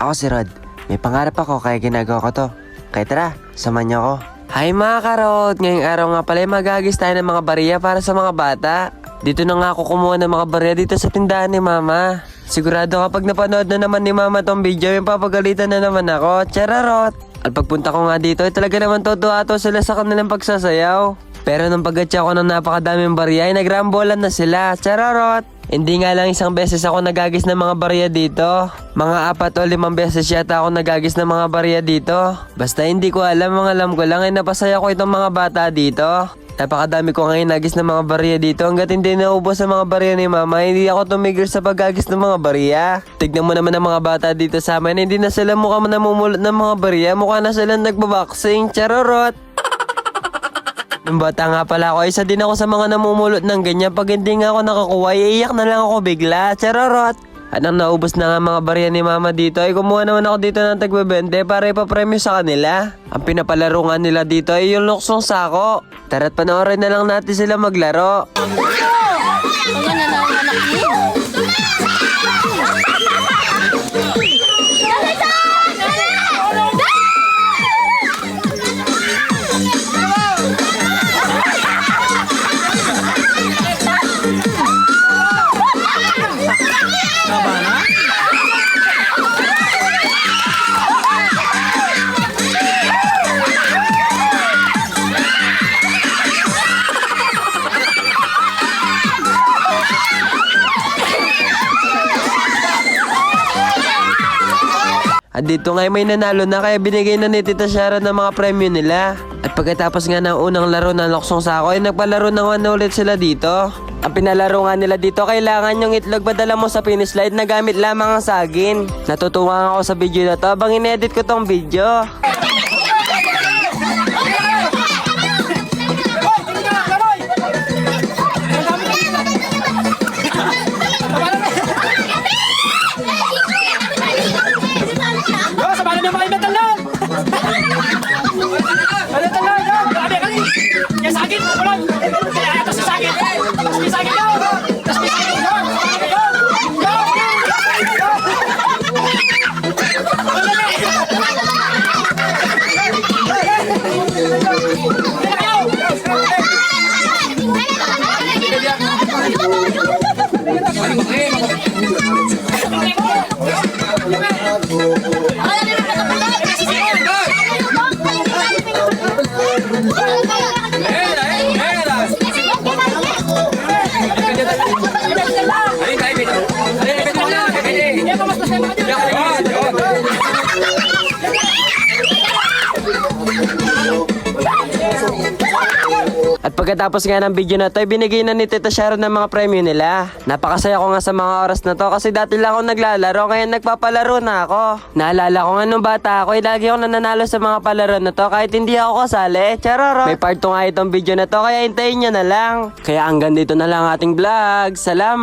Ako si Rod. May pangarap ako kaya ginagawa ko to. Kaya tara, samahan niyo ako. Hi mga karot! Ngayong araw nga pala ay magagis tayo ng mga bariya para sa mga bata. Dito na nga ako kumuha ng mga bariya dito sa tindahan ni Mama. Sigurado kapag napanood na naman ni Mama tong video, yung papagalitan na naman ako. Chararot! At pagpunta ko nga dito, ay talaga naman totoo to sila sa kanilang pagsasayaw. Pero nung paggatya ko ng napakadaming bariya, ay nagrambolan na sila. Chararot! Hindi nga lang isang beses ako nagagis ng mga barya dito. Mga apat o limang beses yata ako nagagis ng mga barya dito. Basta hindi ko alam, mga alam ko lang ay napasaya ko itong mga bata dito. Napakadami ko ngayon nagis ng mga barya dito hanggat hindi naubos ang mga barya ni mama, hindi ako tumigil sa paggagis ng mga barya. Tignan mo naman ang mga bata dito sa amin, hindi na sila mukha namumulot ng mga barya, mukha na sila nagbaboxing, charorot. Bata nga pala ako, isa din ako sa mga namumulot ng ganyan. Pag hindi nga ako nakakuha, iiyak na lang ako bigla. Charorot! At nang naubos na nga mga barya ni mama dito, ay kumuha naman ako dito ng tagbebente para ipapremyo sa kanila. Ang pinapalaro nga nila dito ay yung luksong sako. Tara't panoorin na lang natin sila maglaro. Ganda na At dito nga ay may nanalo na kaya binigay na ni Tita Shara ng mga premyo nila. At pagkatapos nga ng unang laro ng loksong sako ay nagpalaro na nga ulit sila dito. Ang pinalaro nga nila dito, kailangan yung itlog padala mo sa finish line na gamit lamang ang sagin. Natutuwa ako sa video na to habang inedit ko tong video. Thank you. At pagkatapos nga ng video na to, ay binigay na ni Tita Shara ng mga premyo nila. Napakasaya ko nga sa mga oras na to kasi dati lang ako naglalaro, ngayon nagpapalaro na ako. Naalala ko nga nung bata ako, ay lagi ako nananalo sa mga palaro na to kahit hindi ako kasali. Chararo! May part 2 nga itong video na to, kaya hintayin nyo na lang. Kaya hanggang dito na lang ating vlog. Salamat!